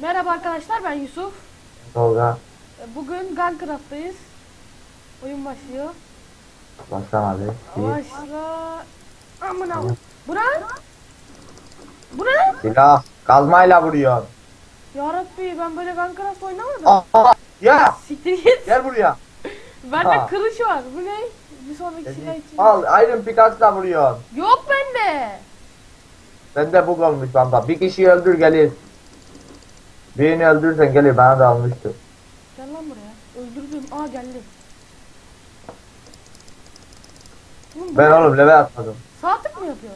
Merhaba arkadaşlar ben Yusuf. Tolga Bugün Guncraft'tayız. Oyun başlıyor. başlamadı. Bir Başla. Amına. Bu ne? Bu ne? silah kazmayla vuruyor. Yarabbi ben böyle Guncraft oynamadım. Aa, ya Siktir git. gel buraya. Bende kılıç var. Bu ne? Bir sonraki silah için. Al Iron Pickaxe'la vuruyor. Yok bende. Bende bug olmuş bamba. Bir kişiyi öldür gelir. Birini öldürürsen gelir bana da almıştı. Gel lan buraya. Öldürdüm. Aa geldi. Oğlum, Ben oğlum level atmadım. Sağ tık mı yapıyor?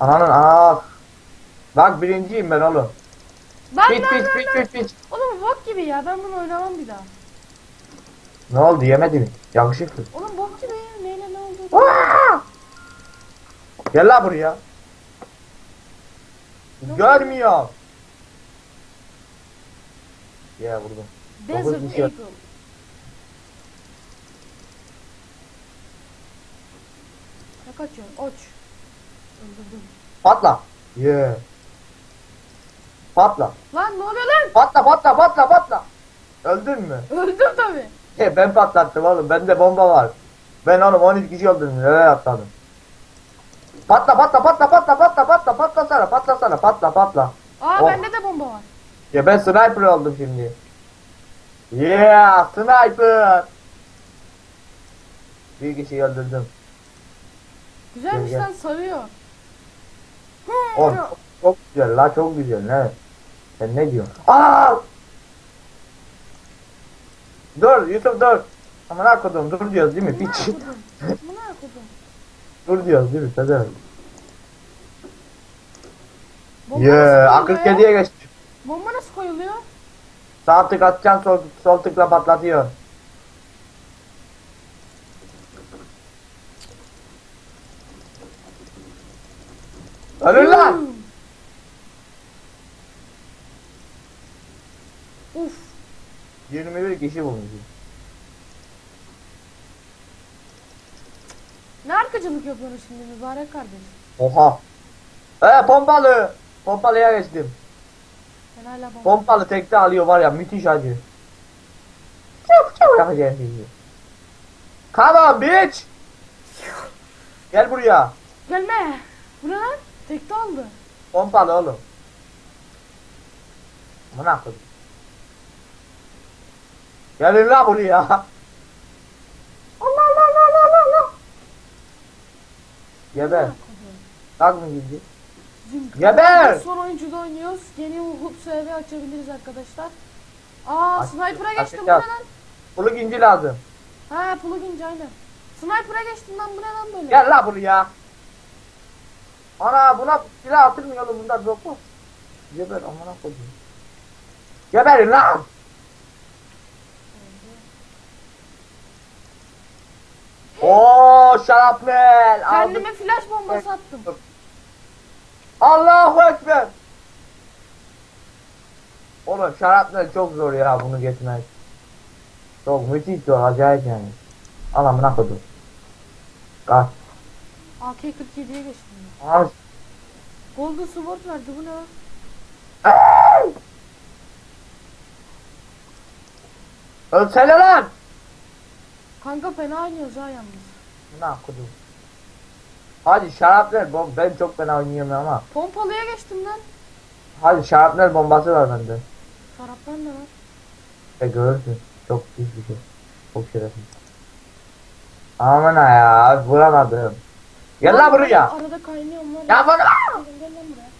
Ananın ah. Bak birinciyim ben oğlum. Ben Piç ben piç ben piç ben. piç piç. Oğlum bok gibi ya. Ben bunu oynamam bir daha. Ne oldu yemedi mi? Yakışıklı. Oğlum bok gibi. Neyle ne oldu? Aa! Gel la buraya. Görmüyor. Ya vurdum. Desert Dokuz. Eagle. Ne kaçıyor? Oç. Öldürdüm. Patla. Yeah. Patla. Lan ne oluyor lan? Patla patla patla patla. Öldün mü? Öldüm tabi. He ben patlattım oğlum. Bende bomba var. Ben oğlum 13 kişi öldürdüm. Neler atladım. Patla patla patla patla patla patla patla sana patla sana patla patla. Aa Oh. bende de bomba var. Ya ben sniper oldum şimdi. Yeah sniper. Bir kişiyi öldürdüm. Güzelmiş gel. lan sarıyor. Oğlum çok, güzel la çok güzel ne? Sen ne diyorsun? Aa! Dur Yusuf dur. Aman kodum dur diyoruz değil mi? Piç. Buna okudum. dur diyoruz değil mi? Yeah nasıl akıl kediye geçti. Bomba nasıl koyuluyor? Sağ tık atacaksın sol, sol tıkla patlatıyor. Ölün lan! Hmm. Uf. 21 kişi bulmuş. Ne arkacılık yapıyorsun şimdi mübarek kardeş? Oha. Ee pompalı. Pompalıya geçtim. Hala bomba. Pompalı tekte alıyor var ya müthiş acı. Çok çok şimdi. Come on bitch. Gel buraya. Gelme. Bu ne lan? Tekte aldı. Pompalı oğlum. Buna koydum. Gelin la buraya. Allah Allah Allah Allah Allah. Geber. Tak mı gitti? Geber! Son oyuncuda oynuyoruz. Yeni Uhud SV açabiliriz arkadaşlar. Aa Aç- sniper'a geçtim bu ne lan? Buluk inci lazım. Ha plugin aynen. Sniper'a geçtim lan bu ne lan böyle? Gel la buraya. Ana buna silah atılmıyor oğlum bunlar yok mu? Geber amına koyayım. Geberin lan. Oo şarapnel. Kendime flash bombası attım. Allahu Ekber. Oğlum şarapnel çok zor ya bunu geçmek. Çok müthiş zor acayip yani. Al amına koydum. Kaç. AK-47'ye geçtim. Al. Golden Sword verdi bu ne? Ölsene lan. Kanka fena oynuyoruz ha yalnız. Amına koydum. Hadi şarapnel bom ben çok fena oynuyorum ama. Pompalıya geçtim lan. Hadi şarapnel bombası var bende. Şaraptan ne var? E görürsün. Çok pis bir şey. Çok şerefsiz. Amına ya vuramadım. Gel lan buraya. Arada kaynıyorum var. Ya bana. Gel, gel lan buraya.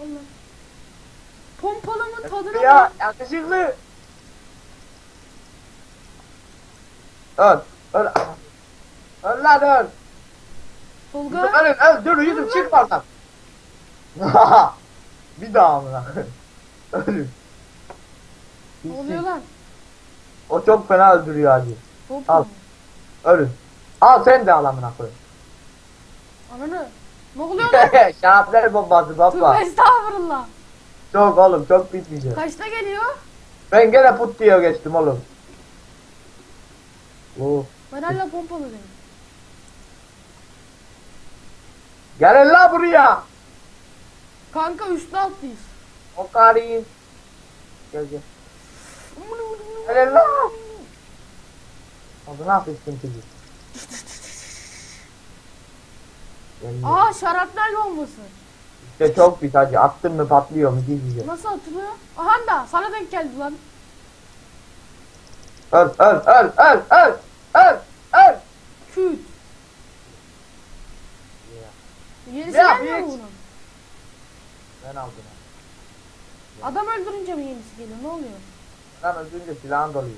Allah. Pompalımın tadına Ya bak. yakışıklı. Öl. Öl. Öl lan öl. Tolga. Ölün öl. Dur Yusuf çık oradan. bir daha amına. Ölün. Ne oluyor lan? O çok fena öldürüyor hacı. Pompalı. Al. Ölün. Al sen de al amına koy. Ananı. Ne oluyor lan? Şaraplar bombası baba. Tövbe estağfurullah. Çok oğlum çok şey. Kaçta geliyor? Ben gene put diye geçtim oğlum. Oo. Ben hala pompalıyım. Gelin la buraya. Kanka üstlü altlıyız. O Karin. Gel gel. Helal lan. Oldu ne yapıyorsun kızı? Gel, gel. Aa şarapnel bombası. İşte çok pis hacı. Attın mı patlıyor mu gizlice. Nasıl atılıyor? Aha da sana denk geldi lan. Öl öl öl öl öl öl öl. Küt. Yenisi Ya, gelmiyor mu hiç. bunun? Ben aldım. Adam öldürünce mi yenisi geliyor? Ne oluyor? Lan öldürünce silahın doluyor.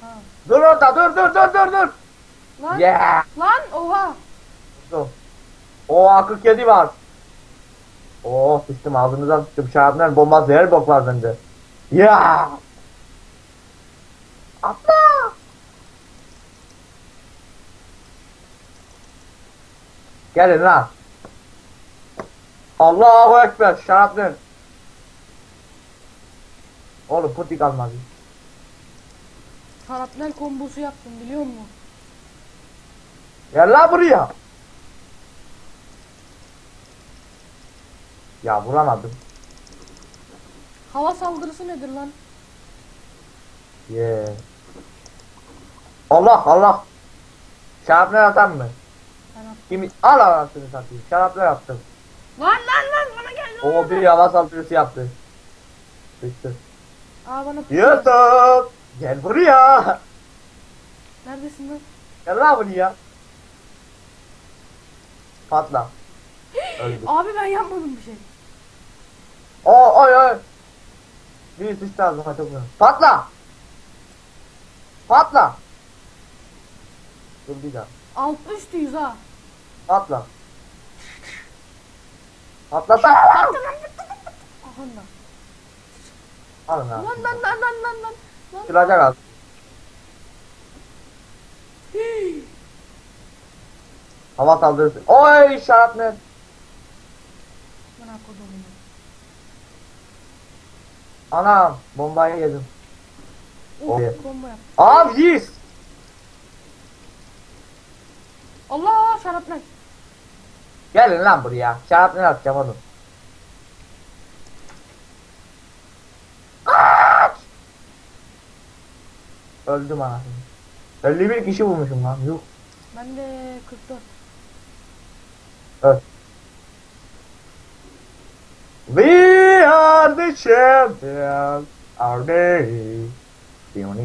Ha. Dur orada dur dur dur dur dur. Lan. Yeah. Lan oha. Dur. O akıl kedi var. Oo sıçtım ağzınıza sıçtım. Şarapnel bombası her bok var bende. Ya. Atla. Gelin lan. Allahu Ekber şarapnel. Oğlum putik almaz. Şarapnel kombosu yaptım biliyor musun? Gel lan buraya. Ya vuramadım. Hava saldırısı nedir lan? Yeah. Allah Allah. Şaraplar atan mı? Ben at- Kimi? Al anasını satayım. Şaraplar attım. Lan lan lan bana geldi. O bir hava saldırısı yaptı. Sıçtı. Aa bana Yusuf. Gel buraya. Neredesin lan? Gel lan buraya. Patla. Öldü. Abi ben yapmadım bir şey. Oo oy oy. Bir sıçtı ağzıma çok güzel. Patla. Patla. Dur bir daha. Alt üstüyüz ha. Patla. Aha da. Alın Lan abi. lan lan lan lan lan. Lan. Kıracak az. Hava saldırısı. Oy şarapnel. Bana kodumu. Anam bombayı yedim. Of Oraya. bomba yap. Abi yes. Allah şarapnel. Gelin lan buraya. Şarapnel atacağım oğlum. Kaç. Öldüm anasını. 51 kişi vurmuşum lan. Yuh. Ben de 44. Öl. We are the champions. Our day. Diyor ne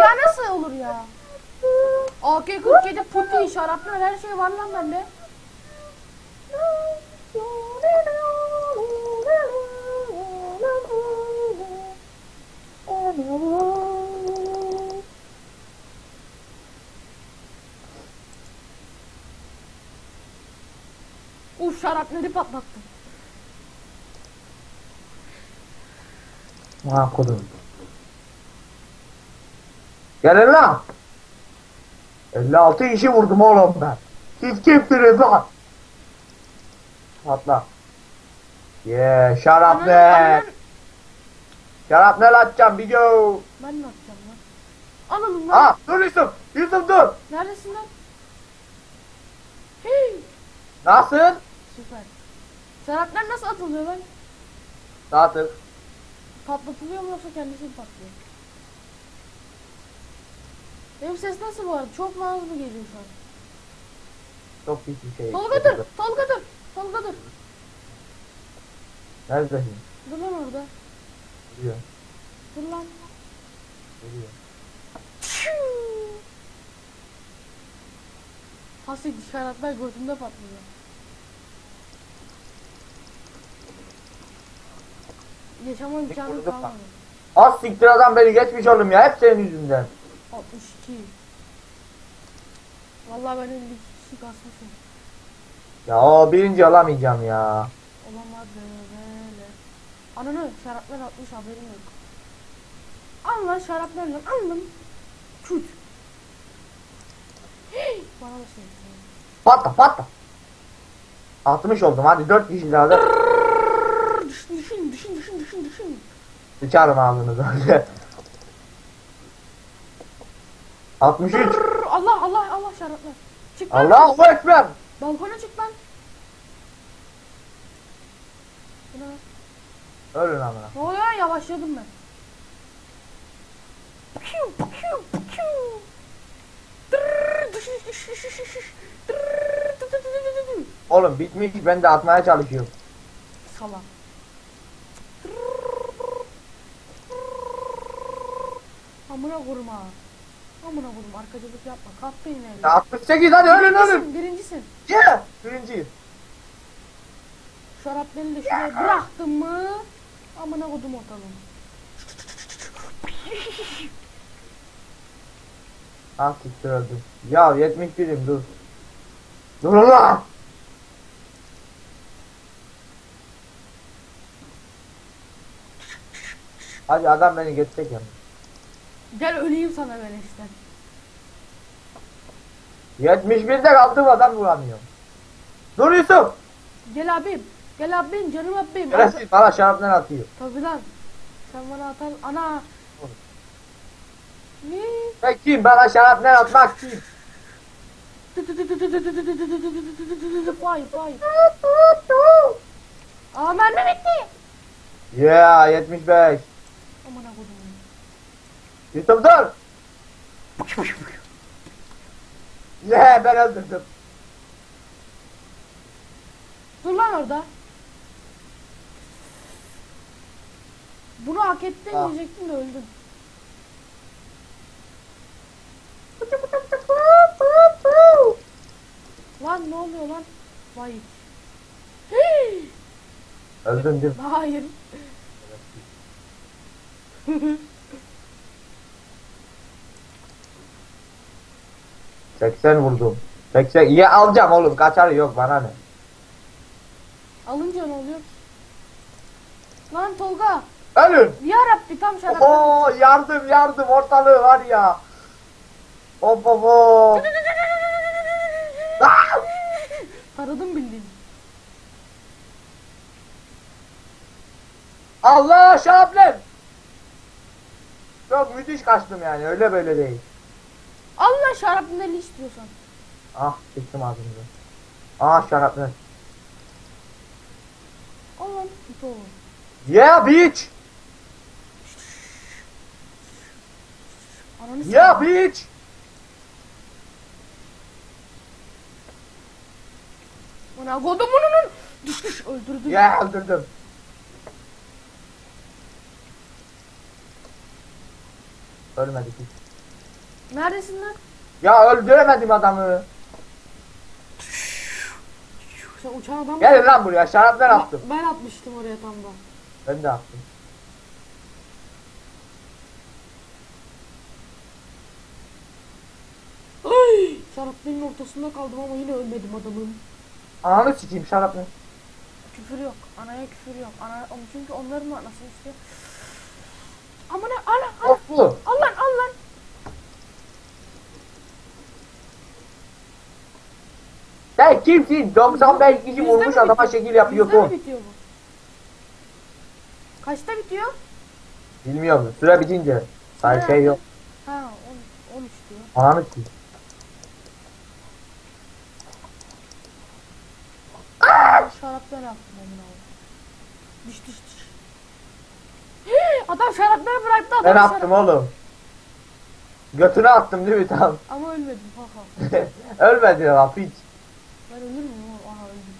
Ya nasıl olur ya? AK-47 Putin şarapnel her şey var lan bende. Uf şarapneli patlattım. Ha kodum. Gelin lan. 56 kişi vurdum oğlum ben. Siz kimsiniz lan? Patla. Yeah, şarapnel. Ananın- Şarapnel atacağım bir go. Ben ne yapacağım lan? Alalım lan. Ha dur Yusuf. Yusuf dur. Neredesin lan? Hey. Nasıl? Süper. Şarapnel nasıl atılıyor lan? Dağıtır. Patlatılıyor mu yoksa kendisi patlıyor? Benim ses nasıl bu arada? Çok mu az mı geliyor şu an? Çok büyük bir şey. Tolga dur! Tolga dur! Tolga dur! Neredesin? Dur lan orada. Duruyor. Dur lan. Duruyor. Hasik şaraplar gözümde patlıyor. Yaşama imkanı vurdum kalmadı. Az siktir adam beni geçmiş oğlum ya. Hep senin yüzünden. 62. Vallahi ben 52 kişi kasmışım. Ya o birinci olamayacağım ya. Olamaz böyle. Ananı şaraplar atmış haberim yok. Al lan şaraplar lan al lan. Küt. Hey, Bana da şey. Patla patla. 60 oldum hadi 4 kişi daha da Düşün düşün düşün düşün düşün düşün. sıçarım ağzınıza. 63. Allah Allah Allah şaraplar. Çık lan. Allahu Ekber. Balkona çık lan. Bu ne? Ölün amına. Ne oluyor lan? yavaşladım ben. Piu, piu, piu. Tırrrr, düş, düş, düş, düş, düş, düş. Tırrrr, tı, tı, tı, tı, tı, tı. Oğlum bitmiş ben de atmaya çalışıyorum. Salak. Amına vurma. Amına vurma. Arkacılık yapma. Kalk beni Ya 68 hadi ölün ölün. Birincisin, birincisin. Yeah. Birinciyiz. Şarapları da şuraya bıraktın mı? Amına kodum ortalığını. Ah siktir öldüm. Ya 71'im dur. Dur ulan. Hadi adam beni geçecek yani. Gel öleyim sana böyle işte. 71'de kaldım adam vuramıyor. Dur Yusuf. Gel abim. Gel abim canım abim. Şerefsiz bana şaraplar atıyor. Tabii lan. Sen bana atar. Ana. Ne? Sen kim bana şaraplar atmak kim? Fay fay. Aa mermi bitti. Yeah 75. Amına kodum. Yusuf dur. Yeah ben öldürdüm. Dur lan orada. Bunu hak ettin Ah. diyecektim de öldün. Lan ne oluyor lan? Vay. Hey! Öldün değil mi? Hayır. Seksen vurdum. 80 ya alacağım oğlum kaçar yok bana ne. Alınca ne oluyor? Lan Tolga. Ölün. Ya Rabbi tam şarap. Oo yardım yardım ortalığı var ya. Of of of. Ah! Taradım bildiğin. Allah şahablem. Çok müthiş kaçtım yani öyle böyle değil. Allah şarapneli istiyorsan. Ah sıktım ağzımıza. Ah. Al lan. Git oğlum. Yeah bitch. Ananı Yeah bitch. Bana kodum bunun. Düş düş öldürdüm. Yeah öldürdüm. Ölmedi hiç. Neredesin lan? Ya öldüremedim adamı. Sen uçan adam Gelin lan buraya şaraplar Ben- attım. Ben atmıştım oraya tam da. Ben de attım. Ay! Şarapların ortasında kaldım ama yine ölmedim adamın. Ananı sikeyim şarap ne? Küfür yok. Anaya küfür yok. Ana, çünkü onların anasını istiyor. Amına ana ana. Of bu. Al lan al lan. Sen kimsin? 95 kişi Bizde vurmuş mi adama bitiyor? şekil Bizde yapıyorsun. mi bitiyor bu? Kaçta bitiyor? Bilmiyorum. Süre bitince. Hayır şey yok. Ha 10, 13 diyor. Ananı sikeyim. Şaraplar yaptım amına koyayım. Düş düş düş. Hii, Adam şarapları bıraktı adam Ben şarap- attım oğlum. Götüne attım değil mi tam? Ama ölmedim ha ha. Ölmedi ya piç. Ben ölür müyüm? Aha öldüm.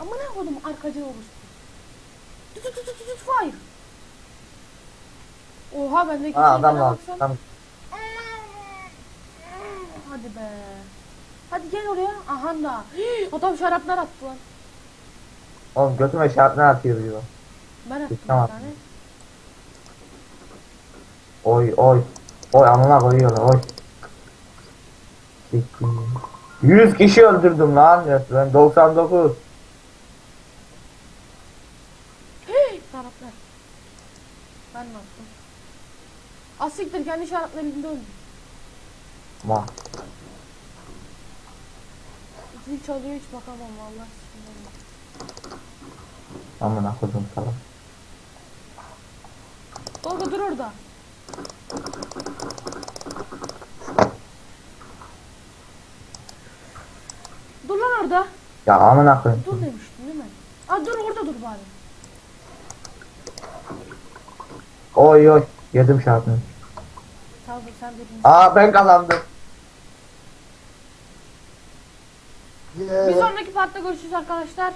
Ama ne koydum arkacı olmuş. Tut tut tut tut fire. Oha bendeki Ha adam var. baksan. Tam. Hadi be. Hadi gel oraya. Aha da. Adam şaraplar attı lan. Oğlum götüme şarap ne atıyor diyor. Ben attım Tamam. bir tane. Oy oy. Oy amına koyuyorlar oy. Sikeyim. 100 kişi öldürdüm lan. Ben 99. Hii, şaraplar. Ben mi attım? Asiktir kendi şarapların elinde öldü. Aman. Zil çalıyor hiç bakamam vallahi. Amına koydum sana. Tolga dur orada. Ya amına koyayım. Dur demiştin değil mi? Aa dur orada dur bari. Oy oy. Yedim şartını. Tamam sen dedin. Aa ben kazandım. Bir sonraki partta görüşürüz arkadaşlar.